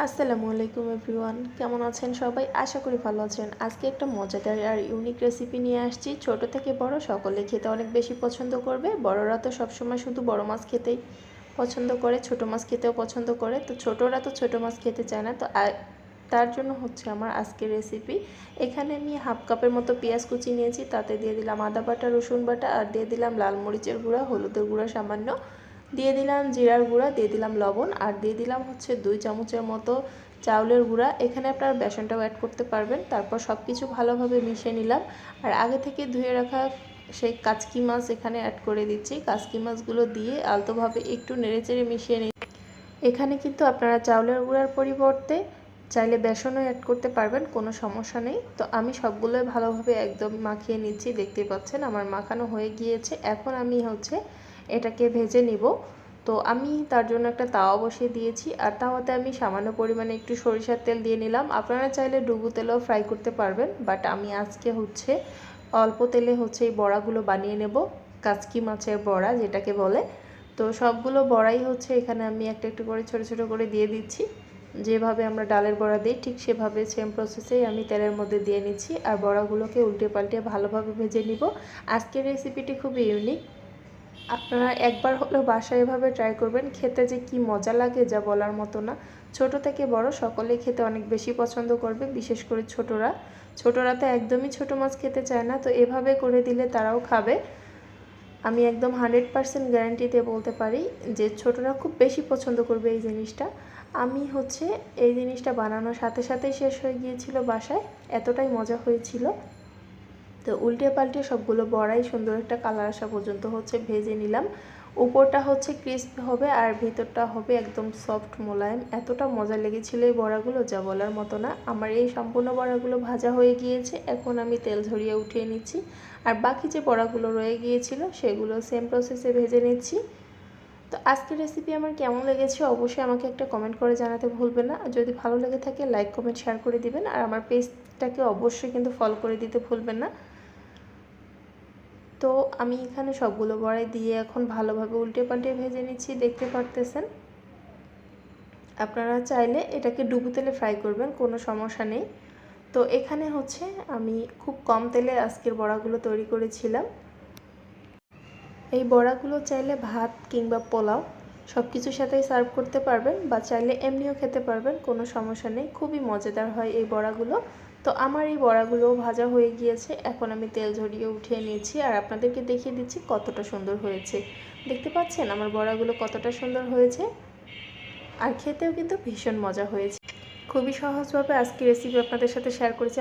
আসসালামু আলাইকুম এভরিওয়ান। কেমন আছেন সবাই? আশা করি ভালো আছেন। আজকে একটা মজাদার আর ইউনিক রেসিপি নিয়ে আসছি। ছোট থেকে বড় সকলে খেতে অনেক বেশি পছন্দ করবে। বড়রা তো সবসময় শুধু বড় মাছ খেতেই পছন্দ করে, ছোট মাছ খেতেও পছন্দ করে। তো ছোটরা তো ছোট মাছ খেতে চায় না। তো তার জন্য হচ্ছে আমার আজকের রেসিপি এখানে আমি হাফ কাপের মতো পেঁয়াজ কুচি নিয়েছি। তাতে দিয়ে দিলাম আদা বাটা, রসুন বাটা, আর দিয়ে দিলাম লাল মরিচের গুঁড়া, হলুদের গুঁড়া সামান্য। দিয়ে দিলাম জিরার গুঁড়া, দিয়ে দিলাম লবণ, আর দিয়ে দিলাম হচ্ছে দুই চামচের মতো চাউলের গুঁড়া। এখানে আপনারা বেসনটাও অ্যাড করতে পারবেন। তারপর সব কিছু ভালোভাবে মিশিয়ে নিলাম। আর আগে থেকে ধুয়ে রাখা সেই কাচকি মাছ এখানে অ্যাড করে দিচ্ছি। কাচকি মাছগুলো দিয়ে আলতোভাবে একটু নেড়েচেড়ে মিশিয়ে নিই। এখানে কিন্তু আপনারা চাউলের গুঁড়ার পরিবর্তে চাইলে বেসনও অ্যাড করতে পারবেন, কোনো সমস্যা নেই। তো আমি সবগুলোই ভালোভাবে একদম মাখিয়ে নিচ্ছি। দেখতেই পাচ্ছেন আমার মাখানো হয়ে গিয়েছে। এখন আমি হচ্ছে এটাকে ভেজে নিব। তো আমি তার জন্য একটা তাওয়া বসিয়ে দিয়েছি। আর তাওয়াতে আমি সামান্য পরিমাণে একটু সরিষার তেল দিয়ে নিলাম। আপনারা চাইলে ডুবু তেলেও ফ্রাই করতে পারবেন বাট আমি আজকে হচ্ছে অল্প তেলে হচ্ছে এই বড়াগুলো বানিয়ে নেব। কাচকি মাছের বড়া যেটাকে বলে। তো সবগুলো বড়াই হচ্ছে এখানে আমি একটা একটু করে ছোট ছোট করে দিয়ে দিচ্ছি। যেভাবে আমরা ডালের বড়া দিই, ঠিক সেভাবে সেম প্রসেসেই আমি তেলের মধ্যে দিয়ে নিচ্ছি। আর বড়াগুলোকে উল্টে পাল্টে ভালোভাবে ভেজে নিব। আজকের রেসিপিটি খুবই ইউনিক আপনারা একবার হলেও বাসায় এভাবে ট্রাই করবেন। খেতে যে কি মজা লাগে যা বলার মতো না। ছোট থেকে বড় সকলেই খেতে অনেক বেশি পছন্দ করবে, বিশেষ করে ছোটরা। ছোটরা তো একদমই ছোট মাছ খেতে চায় না, তো এভাবে করে দিলে তারাও খাবে। আমি একদম হান্ড্রেড পারসেন্ট গ্যারান্টি দিয়ে বলতে পারি যে ছোটরা খুব বেশি পছন্দ করবে এই জিনিসটা। আমি হচ্ছে এই জিনিসটা বানানোর সাথে সাথেই শেষ হয়ে গিয়েছিল বাসায়, এতটাই মজা হয়েছিল। তো উল্টে পাল্টে সবগুলো বড়াই সুন্দর একটা কালার আসা পর্যন্ত হচ্ছে ভেজে নিলাম। উপরটা হচ্ছে ক্রিস্প হবে আর ভিতরটা হবে একদম সফট মোলায়েম। এতটা মজা লেগেছিল এই বড়াগুলো, যা বলার মতো না। আমার এই সম্পূর্ণ বড়াগুলো ভাজা হয়ে গিয়েছে, এখন আমি তেল ঝরিয়ে উঠিয়ে নিচ্ছি। আর বাকি যে বড়াগুলো রয়ে গিয়েছিল, সেগুলো সেম প্রসেসে ভেজে নিচ্ছি। তো আজকের রেসিপি আমার কেমন লেগেছে অবশ্যই আমাকে একটা কমেন্ট করে জানাতে ভুলবেন না। যদি ভালো লেগে থাকে লাইক কমেন্ট শেয়ার করে দিবেন। আর আমার পেজটাকে অবশ্যই কিন্তু ফলো করে দিতে ভুলবেন না। তো আমি এখানে সবগুলো বড়াই দিয়ে এখন ভালোভাবে উল্টে পাল্টে ভেজে নিচ্ছি, দেখতে পারতেছেন? আপনারা চাইলে এটাকে ডুবু তেলে ফ্রাই করবেন, কোনো সমস্যা নেই। তো এখানে হচ্ছে আমি খুব কম তেলে আজকের বড়াগুলো তৈরি করেছিলাম। এই বড়াগুলো চাইলে ভাত কিংবা পোলাও সব কিছুর সাথেই সার্ভ করতে পারবেন বা চাইলে এমনিও খেতে পারবেন, কোনো সমস্যা নেই। খুবই মজাদার হয় এই বড়াগুলো। তো আমার এই বড়াগুলো ভাজা হয়ে গিয়েছে। এখন আমি তেল ঝরিয়ে উঠিয়ে নিয়েছি আর আপনাদেরকে দেখিয়ে দিচ্ছি কতটা সুন্দর হয়েছে। দেখতে পাচ্ছেন আমার বড়াগুলো কতটা সুন্দর হয়েছে আর খেতেও কিন্তু ভীষণ মজা হয়েছে। খুবই সহজভাবে আজকে রেসিপি আপনাদের সাথে শেয়ার করেছি।